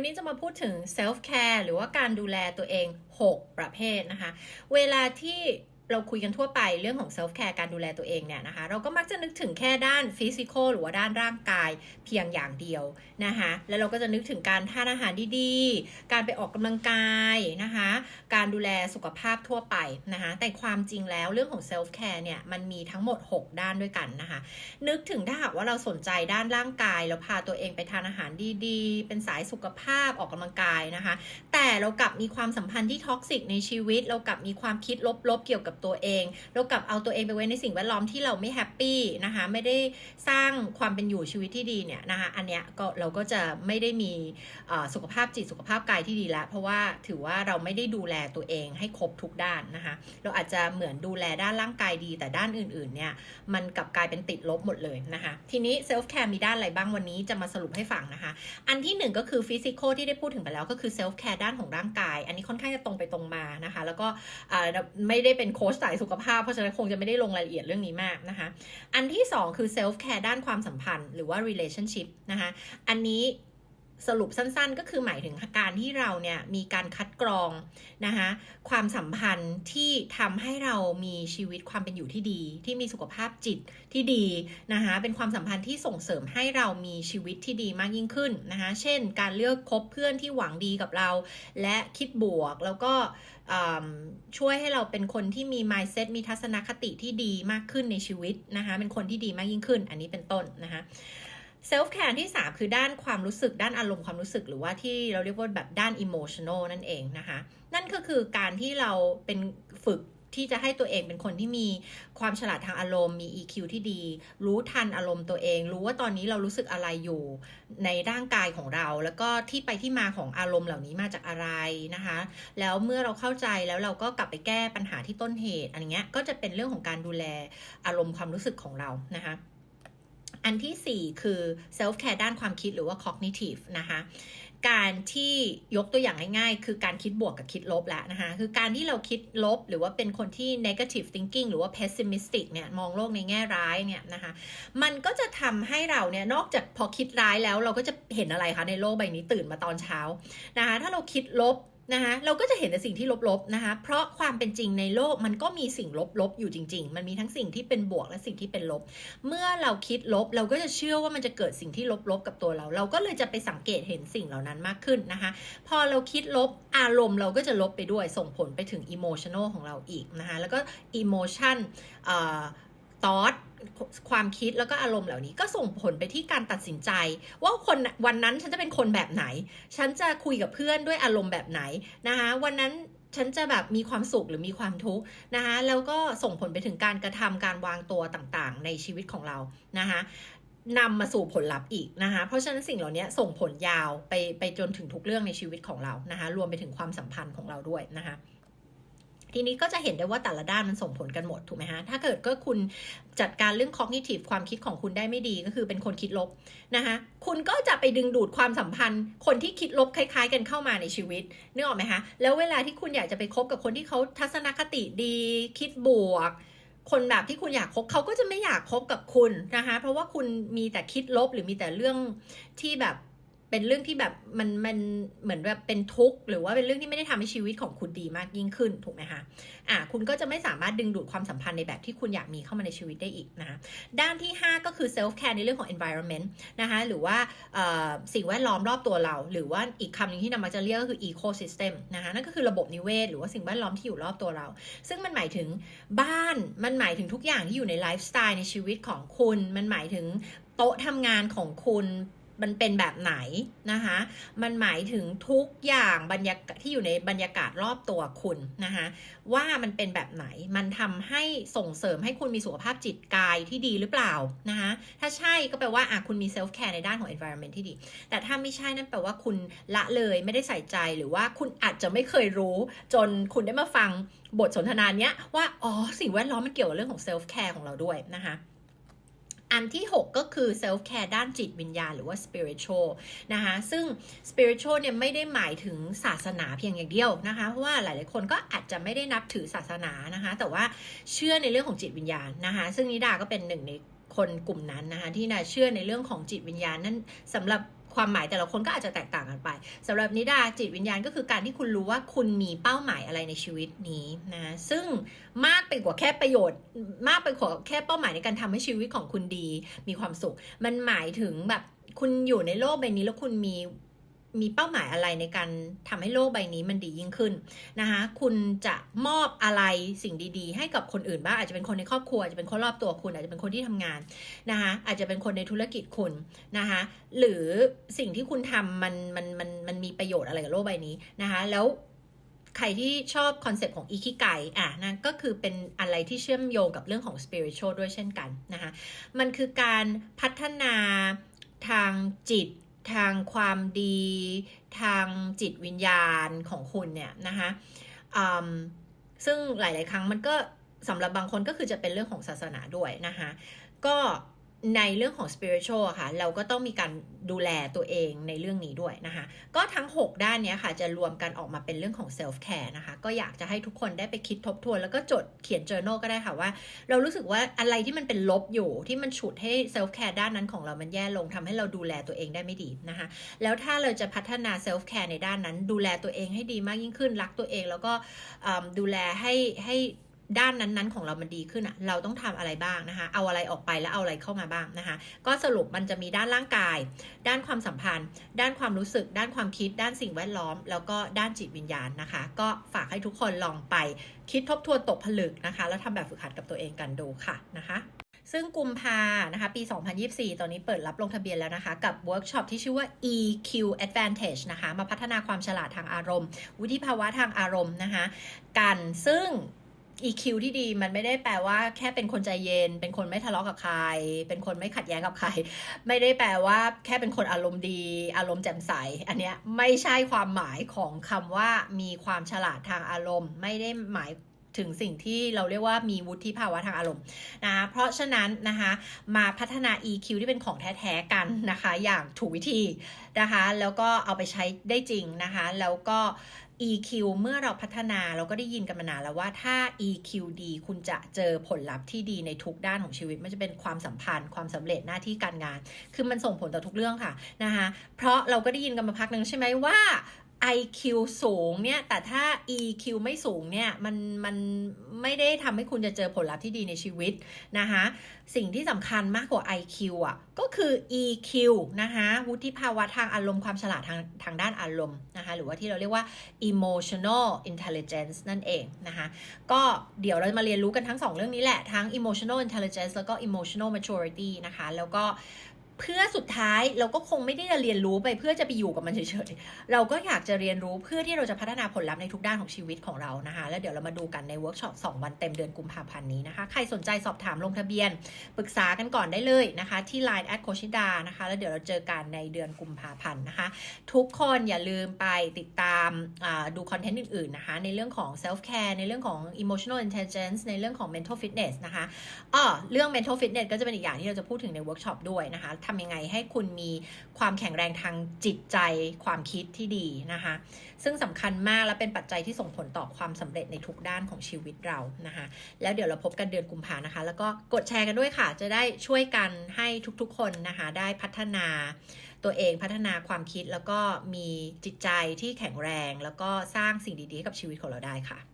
วันนี้จะมาพูดถึง self care หรือว่าการดูแลตัวเอง 6 ประเภทนะคะ เวลาที่ เราคุยกันทั่วไปเรื่องของ self care การดูแลตัวเองเนี่ยนะคะเราก็มักจะนึกถึงแค่ด้าน physical หรือว่าด้านร่างกายเพียงอย่างเดียวนะคะแล้วเราก็จะนึกถึงการทานอาหารดีๆ การไปออกกำลังกายนะคะการดูแลสุขภาพทั่วไปนะคะแต่ความจริงแล้วเรื่องของ self care เนี่ยมันมีทั้งหมด 6 ด้านด้วยกันนะคะนึกถึงถ้าหากว่าเราสนใจด้านร่างกายเราพาตัวเองไปทานอาหารดีๆ เป็นสายสุขภาพออกกำลังกายนะคะแต่เรากลับมีความสัมพันธ์ที่ท็อกซิกในชีวิต เรากลับมีความคิดลบๆเกี่ยวกับตัวเอง เรากลับเอาตัวเองไปไว้ในสิ่งแวดล้อมที่เราไม่แฮปปี้นะคะไม่ได้สร้างความเป็นอยู่ชีวิตที่ดีเนี่ยนะคะอันเนี้ยก็เราก็จะไม่ได้มีสุขภาพจิตสุขภาพกายที่ดีแล้ว เพราะว่าถือว่าเราไม่ได้ดูแลตัวเองให้ครบทุกด้านนะคะเราอาจจะเหมือนดูแลด้านร่างกายดี แต่ด้านอื่นๆเนี่ยมันกลับกลายเป็นติดลบหมดเลยนะคะทีนี้เซลฟ์แคร์มีด้านอะไรบ้างวันนี้จะมาสรุปให้ฟังนะคะ อันที่หนึ่งก็คือฟิสิกอลที่ได้พูดถึงไปแล้วก็คือเซลฟ์แคร์ด้านของร่างกาย อันนี้ค่อนข้างจะตรงไปตรงมานะคะ แล้วก็ไม่ได้เป็นโค้ชสายสุขภาพ เพราะฉะนั้นคงจะไม่ได้ลงรายละเอียดเรื่องนี้มากนะคะ อันที่สองคือเซลฟ์แคร์ด้านความสัมพันธ์หรือว่า relationship นะคะ อันนี้ สรุปสั้นๆ ก็คือหมายถึงการที่เราเนี่ยมีการคัดกรองนะคะความสัมพันธ์ที่ทำให้เรามีชีวิตความเป็นอยู่ที่ดี ที่มีสุขภาพจิตที่ดีนะคะเป็นความสัมพันธ์ที่ส่งเสริมให้เรามีชีวิตที่ดีมากยิ่งขึ้นนะคะเช่น การเลือกคบเพื่อนที่หวังดีกับเรา และคิดบวกแล้วก็ช่วยให้เราเป็นคนที่มี mindset มีทัศนคติที่ดีมากขึ้นในชีวิตนะคะเป็นคนที่ดีมากยิ่งขึ้น อันนี้เป็นต้นนะคะ เซลฟ์แคร์ที่ 3 คือด้านความรู้สึกด้านอารมณ์ความรู้สึกหรือว่าที่เราเรียกว่าแบบด้าน emotional นั่นเองนะคะ นั่นก็คือการที่เราเป็นฝึกที่จะให้ตัวเองเป็นคนที่มีความฉลาดทางอารมณ์มี EQ ที่ดี รู้ทันอารมณ์ตัวเอง รู้ว่าตอนนี้เรารู้สึกอะไรอยู่ในร่างกายของเรา แล้วก็ที่ไปที่มาของอารมณ์เหล่านี้มาจากอะไรนะคะ แล้วเมื่อเราเข้าใจแล้วเราก็กลับไปแก้ปัญหาที่ต้นเหตุอันเนี้ยก็จะเป็นเรื่องของการดูแลอารมณ์ความรู้สึกของเรานะคะ อันที่ 4 คือ self care ด้านความคิดหรือว่า cognitive นะคะการที่ยกตัวอย่างง่ายๆ คือการคิดบวกกับคิดลบแล้วนะคะ คือการที่เราคิดลบหรือว่าเป็นคนที่ negative thinking หรือว่า pessimistic เนี่ย มองโลกในแง่ร้ายเนี่ยนะคะ มันก็จะทำให้เราเนี่ย นอกจากพอคิดร้ายแล้วเราก็จะเห็นอะไรคะในโลกใบนี้ตื่นมาตอนเช้านะคะ ถ้าเราคิดลบ นะคะเราก็จะเห็นแต่สิ่งที่ลบๆนะคะ เพราะความเป็นจริงในโลกมันก็มีสิ่งลบๆอยู่จริง ๆ มันมีทั้งสิ่งที่เป็นบวกและสิ่งที่เป็นลบ เมื่อเราคิดลบเราก็จะเชื่อว่ามันจะเกิดสิ่งที่ลบๆกับตัวเรา เราก็เลยจะไปสังเกตเห็นสิ่งเหล่านั้นมากขึ้นนะคะ พอเราคิดลบอารมณ์เราก็จะลบไปด้วยส่งผลไปถึงอิโมชัน a ลของเราอีกนะคะแล้วก็อิโมชันเอ่อ t อ u ความคิดแล้วก็อารมณ์เหล่านี้ก็ส่งผลไปที่การตัดสินใจ ว่าคนวันนั้นฉันจะเป็นคนแบบไหน ฉันจะคุยกับเพื่อนด้วยอารมณ์แบบไหนนะคะวันนั้นฉันจะแบบมีความสุขหรือมีความทุกข์นะคะแล้วก็ส่งผลไปถึงการกระทำการวางตัวต่างๆ ในชีวิตของเรานะคะนำมาสู่ผลลัพธ์อีกนะคะ เพราะฉะนั้นสิ่งเหล่านี้ส่งผลยาวไปไปจนถึงทุกเรื่องในชีวิตของเรานะคะ รวมไปถึงความสัมพันธ์ของเราด้วยนะคะ ทีนี้ก็จะเห็นได้ว่าแต่ละด้านมันส่งผลกันหมดถูกไหมฮะ ถ้าเกิดก็คุณจัดการเรื่อง cognitive ความคิดของคุณได้ไม่ดีก็คือเป็นคนคิดลบนะคะคุณก็จะไปดึงดูดความสัมพันธ์ คนที่คิดลบคล้าย ๆ กันเข้ามาในชีวิตนึกออกไหมคะ แล้วเวลาที่คุณอยากจะไปคบกับคนที่เขาทัศนคติดี คิดบวก คนแบบที่คุณอยากคบเขาก็จะไม่อยากคบกับคุณนะคะ เพราะว่าคุณมีแต่คิดลบหรือมีแต่เรื่องที่แบบ เป็นเรื่องที่แบบมันมันเหมือนแบบเป็นทุกข์หรือว่าเป็นเรื่องที่ไม่ได้ทำให้ชีวิตของคุณดีมากยิ่งขึ้นถูกไหมคะอะคุณก็จะไม่สามารถดึงดูดความสัมพันธ์ในแบบที่คุณอยากมีเข้ามาในชีวิตได้อีกนะคะด้านที่ 5 ก็คือ self care ในเรื่องของ environment นะคะหรือว่าสิ่งแวดล้อมรอบตัวเรา หรือว่าอีกคำหนึ่งที่นำมาจะเรียกก็คือ ecosystem นะคะนั่นก็คือระบบนิเวศ หรือว่าสิ่งแวดล้อมที่อยู่รอบตัวเรา ซึ่งมันหมายถึงบ้านมันหมายถึงทุกอย่างที่อยู่ในไลฟ์สไตล์ในชีวิตของคุณ มันหมายถึงโต๊ะทำงานของคุณ มันเป็นแบบไหนนะคะ มันหมายถึงทุกอย่างบรรยากาศที่อยู่ในบรรยากาศรอบตัวคุณนะคะว่ามันเป็นแบบไหนมันทำให้ส่งเสริมให้คุณมีสุขภาพจิตกายที่ดีหรือเปล่านะคะถ้าใช่ก็แปลว่าอะคุณมีเซลฟ์แคร์ในด้านของ environment ที่ดี แต่ถ้าไม่ใช่นั่นแปลว่าคุณละเลยไม่ได้ใส่ใจหรือว่าคุณอาจจะไม่เคยรู้ จนคุณได้มาฟังบทสนทนาเนี้ยว่าอ๋อสิ่งแวดล้อมมันเกี่ยวกับเรื่องของเซลฟ์แคร์ของเราด้วยนะคะ อันที่ 6 ก็คือเซลฟ์แคร์ด้านจิตวิญญาณหรือว่า spiritual นะคะซึ่ง spiritual เนี่ยไม่ได้หมายถึงศาสนาเพียงอย่างเดียวนะคะ เพราะว่าหลาย ๆ คนก็อาจจะไม่ได้นับถือศาสนานะคะ แต่ว่าเชื่อในเรื่องของจิตวิญญาณนะคะ ซึ่งนิดาก็เป็นหนึ่งในคนกลุ่มนั้นนะคะที่นาเชื่อในเรื่องของจิตวิญญาณนั่นสำหรับ ความหมายแต่ละคนก็อาจจะแตกต่างกันไปสำหรับนิดาจิตวิญญาณก็คือการที่คุณรู้ว่าคุณมีเป้าหมายอะไรในชีวิตนี้นะซึ่งมากไปกว่าแค่ประโยชน์ มากไปกว่าแค่เป้าหมายในการทำให้ชีวิตของคุณดี มีความสุข มันหมายถึงแบบคุณอยู่ในโลกใบนี้แล้วคุณมี มีเป้าหมายอะไรในการทำให้โลกใบนี้มันดียิ่งขึ้นนะคะคุณจะมอบอะไรสิ่งดีๆ ให้กับคนอื่นบ้างอาจจะเป็นคนในครอบครัวอาจจะเป็นคนรอบตัวคุณอาจจะเป็นคนที่ทำงานนะคะอาจจะเป็นคนในธุรกิจคุณนะคะหรือสิ่งที่คุณทำมันมันมันมันมีประโยชน์อะไรกับโลกใบนี้นะคะแล้วใครที่ชอบคอนเซปต์ของอิคิไกอะนั่นก็คือเป็นอะไรที่เชื่อมโยงกับเรื่องของ spiritual ด้วยเช่นกันนะคะมันคือการพัฒนาทางจิต ทางความดี ทางจิตวิญญาณของคุณเนี่ยนะคะซึ่งหลาย ๆ ครั้งมันก็สำหรับบางคนก็คือจะเป็นเรื่องของศาสนาด้วยนะคะก็ ในเรื่องของ spiritual ค่ะ เราก็ต้องมีการดูแลตัวเองในเรื่องนี้ด้วยนะคะ ก็ทั้ง 6 ด้านนี้ค่ะจะรวมกันออกมาเป็นเรื่องของ self care นะคะ ก็อยากจะให้ทุกคนได้ไปคิดทบทวน แล้วก็จดเขียน journal ก็ได้ค่ะว่า เรารู้สึกว่าอะไรที่มันเป็นลบอยู่ที่มันฉุดให้ self care ด้านนั้นของเรามันแย่ลงทำให้เราดูแลตัวเองได้ไม่ดีนะคะ แล้วถ้าเราจะพัฒนา self care ในด้านนั้น ดูแลตัวเองให้ดีมากยิ่งขึ้นรักตัวเอง แล้วก็ดูแลให้ให้ ด้านนั้นๆของเรามันดีขึ้นอะเราต้องทำอะไรบ้างนะคะ เอาอะไรออกไปแล้วเอาอะไรเข้ามาบ้างนะคะ ก็สรุปมันจะมีด้านร่างกาย ด้านความสัมพันธ์ ด้านความรู้สึก ด้านความคิด ด้านสิ่งแวดล้อม แล้วก็ด้านจิตวิญญาณนะคะ ก็ฝากให้ทุกคนลองไปคิดทบทวนตกผลึกนะคะ แล้วทำแบบฝึกหัดกับตัวเองกันดูค่ะนะคะซึ่งกุมภานะคะ ปี 2024 ตอนนี้เปิดรับลงทะเบียนแล้วนะคะ กับเวิร์กช็อปที่ชื่อว่า EQ Advantage นะคะ มาพัฒนาความฉลาดทางอารมณ์ วุฒิภาวะทางอารมณ์นะคะ กันซึ่ง EQ ที่ดีมันไม่ได้แปลว่าแค่เป็นคนใจเย็น เป็นคนไม่ทะเลาะกับใคร เป็นคนไม่ขัดแย้งกับใคร ไม่ได้แปลว่าแค่เป็นคนอารมณ์ดี อารมณ์แจ่มใส อันเนี้ยไม่ใช่ความหมายของคำว่ามีความฉลาดทางอารมณ์ ไม่ได้หมาย ถึงสิ่งที่เราเรียกว่ามีวุฒิภาวะทางอารมณ์นะคะเพราะฉะนั้นนะคะมาพัฒนา EQ ที่เป็นของแท้ๆกันนะคะ อย่างถูกวิธีนะคะ แล้วก็เอาไปใช้ได้จริงนะคะ แล้วก็ EQ เมื่อเราพัฒนาเราก็ได้ยินกันมานานแล้วว่าถ้า EQ ดีคุณจะเจอผลลัพธ์ที่ดีในทุกด้านของชีวิตไม่ว่าจะเป็นความสัมพันธ์ ความสำเร็จหน้าที่การงาน คือมันส่งผลต่อทุกเรื่องค่ะนะคะเพราะเราก็ได้ยินกันมาพักหนึ่งใช่ไหมว่า IQ สูงเนี่ยแต่ถ้า EQ ไม่สูงเนี่ยมันมันไม่ได้ทำให้คุณจะเจอผลลัพธ์ที่ดีในชีวิตนะคะสิ่งที่สำคัญมากกว่า IQ อะก็คือ EQ นะคะวุฒิภาวะทางอารมณ์ความฉลาดทางทางด้านอารมณ์นะคะหรือว่าที่เราเรียกว่า emotional intelligence นั่นเองนะคะก็เดี๋ยวเราจะมาเรียนรู้กันทั้งสองเรื่องนี้แหละทั้ง emotional intelligence แล้วก็ emotional maturity นะคะแล้วก็ เพื่อสุดท้ายเราก็คงไม่ได้จะเรียนรู้ไปเพื่อจะไปอยู่กับมันเฉยๆ เราก็อยากจะเรียนรู้เพื่อที่เราจะพัฒนาผลลัพธ์ในทุกด้านของชีวิตของเรานะคะ แล้วเดี๋ยวเรามาดูกันในเวิร์กช็อป2วันเต็มเดือนกุมภาพันธ์นี้นะคะ ใครสนใจสอบถามลงทะเบียน ปรึกษากันก่อนได้เลยนะคะ ที่ Line แอดโคชิดานะคะ แล้วเดี๋ยวเราเจอกันในเดือนกุมภาพันธ์นะคะ ทุกคนอย่าลืมไปติดตามดูคอนเทนต์อื่นๆนะคะ ในเรื่องของ self care ในเรื่องของ emotional intelligence ในเรื่องของ mental fitness นะคะอ้อเรื่อง mental fitness ก็จะเป็นอีกอย่างที่เราจะพูดถึงในเวิร์กช็อปด้วยนะคะทำยังไงให้คุณมีความแข็งแรงทางจิตใจ ความคิดที่ดีนะคะ ซึ่งสำคัญมากและเป็นปัจจัยที่ส่งผลต่อความสำเร็จในทุกด้านของชีวิตเรานะคะ แล้วเดี๋ยวเราพบกันเดือนกุมภานะคะ แล้วก็กดแชร์กันด้วยค่ะ จะได้ช่วยกันให้ทุกๆคนนะคะ ได้พัฒนาตัวเองพัฒนาความคิดแล้วก็มีจิตใจที่แข็งแรง แล้วก็สร้างสิ่งดีๆ กับชีวิตของเราได้ค่ะ